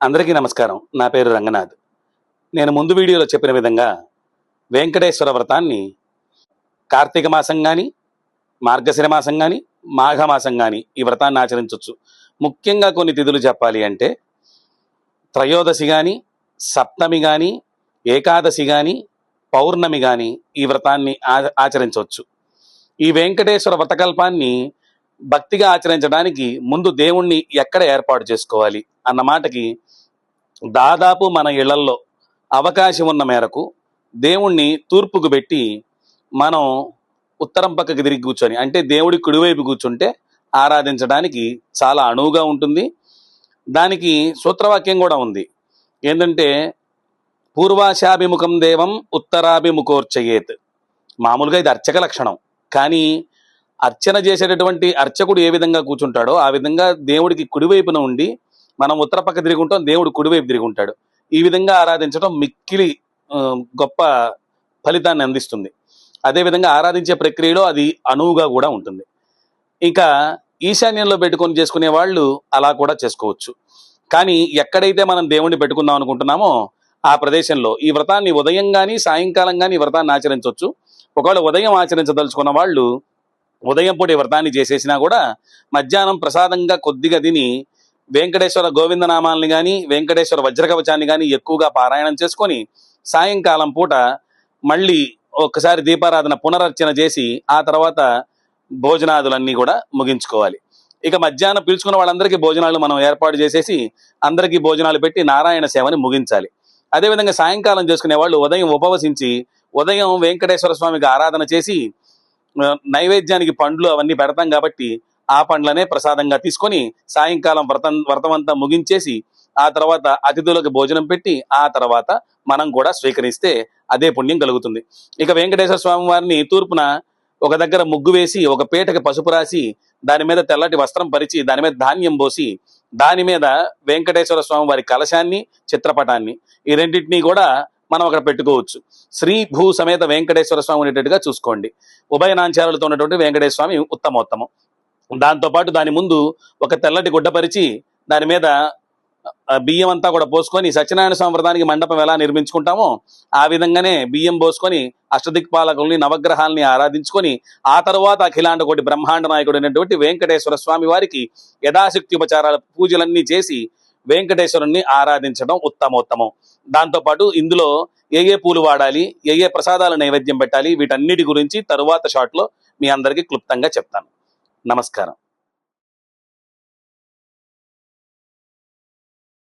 అందరికీ నమస్కారం. నా పేరు రంగనాథ్. నేను ముందు వీడియోలో చెప్పిన విధంగా వెంకటేశ్వర వ్రతాన్ని కార్తీక మాసం కానీ మార్గశిర మాసం కానీ మాఘమాసం కానీ ఈ వ్రతాన్ని ఆచరించవచ్చు ముఖ్యంగా కొన్ని తిథులు చెప్పాలి అంటే త్రయోదశి కానీ సప్తమి కానీ ఏకాదశి కానీ పౌర్ణమి కానీ ఈ వ్రతాన్ని ఆ- ఆచరించవచ్చు ఈ వెంకటేశ్వర వ్రతకల్పాన్ని భక్తిగా ఆచరించడానికి ముందు దేవుణ్ణి ఎక్కడ ఏర్పాటు చేసుకోవాలి అన్న మాటకి దాదాపు మన ఇళ్ళల్లో అవకాశం ఉన్న మేరకు దేవుణ్ణి తూర్పుకు పెట్టి మనం ఉత్తరం పక్కకి తిరిగి కూర్చొని అంటే దేవుడి కుడివైపు కూర్చుంటే ఆరాధించడానికి చాలా అణువుగా ఉంటుంది. దానికి సూత్రవాక్యం కూడా ఉంది. ఏంటంటే పూర్వాశాభిముఖం దేవం ఉత్తరాభిముఖోర్చయేత్. మామూలుగా ఇది అర్చక లక్షణం. కానీ అర్చన చేసేటటువంటి అర్చకుడు ఏ విధంగా కూర్చుంటాడో ఆ విధంగా దేవుడికి కుడివైపున ఉండి మనం ఉత్తర పక్క తిరిగి ఉంటాం దేవుడు కుడివైపు తిరిగి ఉంటాడు. ఈ విధంగా ఆరాధించడం మిక్కిలి గొప్ప ఫలితాన్ని అందిస్తుంది. అదేవిధంగా ఆరాధించే ప్రక్రియలో అది అనువుగా కూడా ఉంటుంది. ఇంకా ఈశాన్యంలో పెట్టుకొని చేసుకునే వాళ్ళు అలా కూడా చేసుకోవచ్చు. కానీ ఎక్కడైతే మనం దేవుణ్ణి పెట్టుకుందాం అనుకుంటున్నామో ఆ ప్రదేశంలో ఈ వ్రతాన్ని ఉదయం కానీ సాయంకాలం కానీ ఈ వ్రతాన్ని ఆచరించవచ్చు. ఒకవేళ ఉదయం ఆచరించదలుచుకున్న వాళ్ళు ఉదయం పూట వ్రతాన్ని చేసేసినా కూడా మధ్యాహ్నం ప్రసాదంగా కొద్దిగా తిని వెంకటేశ్వర గోవిందనామాల్ని కానీ వెంకటేశ్వర వజ్రకవచాన్ని కానీ ఎక్కువగా పారాయణం చేసుకొని సాయంకాలం పూట మళ్ళీ ఒక్కసారి దీపారాధన పునరర్చన చేసి ఆ తర్వాత భోజనాదులన్నీ కూడా ముగించుకోవాలి. ఇక మధ్యాహ్నం పిలుచుకున్న వాళ్ళందరికీ భోజనాలు మనం ఏర్పాటు చేసేసి అందరికీ భోజనాలు పెట్టి నారాయణ సేవని ముగించాలి. అదేవిధంగా సాయంకాలం చేసుకునే వాళ్ళు ఉదయం ఉపవసించి ఉదయం వెంకటేశ్వర స్వామికి ఆరాధన చేసి నైవేద్యానికి పండ్లు అవన్నీ పెడతాం కాబట్టి ఆ పండ్లనే ప్రసాదంగా తీసుకొని సాయంకాలం వ్రతం వ్రతం అంతా ముగించేసి ఆ తర్వాత అతిథులకు భోజనం పెట్టి ఆ తర్వాత మనం కూడా స్వీకరిస్తే అదే పుణ్యం కలుగుతుంది. ఇక వెంకటేశ్వర స్వామి వారిని తూర్పున ఒక దగ్గర ముగ్గు వేసి ఒక పీటకి పసుపు రాసి దాని మీద తెల్లటి వస్త్రం పరిచి దాని మీద ధాన్యం పోసి దాని మీద వెంకటేశ్వర స్వామి వారి కలశాన్ని చిత్రపటాన్ని ఈ రెండింటినీ కూడా మనం అక్కడ పెట్టుకోవచ్చు. శ్రీ భూ సమేత వెంకటేశ్వర స్వామి ఉండేటట్టుగా చూసుకోండి. ఉభయ నాంచారాలతో ఉన్నటువంటి వెంకటేశ్వర స్వామి ఉత్తమోత్తమం. దాంతో పాటు దాని ముందు ఒక తెల్లటి గుడ్డ పరిచి దాని మీద బియ్యం అంతా కూడా పోసుకొని సత్యనారాయణ స్వామి వ్రతానికి మండపం ఎలా నిర్మించుకుంటామో ఆ విధంగానే బియ్యం పోసుకొని అష్టదిక్పాలకుల్ని నవగ్రహాల్ని ఆరాధించుకొని ఆ తర్వాత అఖిలాండ కోటి బ్రహ్మాండ నాయకుడు అయినటువంటి వెంకటేశ్వర స్వామి వారికి యథాశక్తి ఉపచారాల పూజలన్నీ చేసి వెంకటేశ్వరుణ్ణి ఆరాధించడం ఉత్తమోత్తమం. దాంతోపాటు ఇందులో ఏ ఏ పూలు వాడాలి ఏ ఏ ప్రసాదాల నైవేద్యం పెట్టాలి వీటన్నిటి గురించి తరువాత షాట్లో మీ అందరికీ క్లుప్తంగా చెప్తాను. నమస్కారం.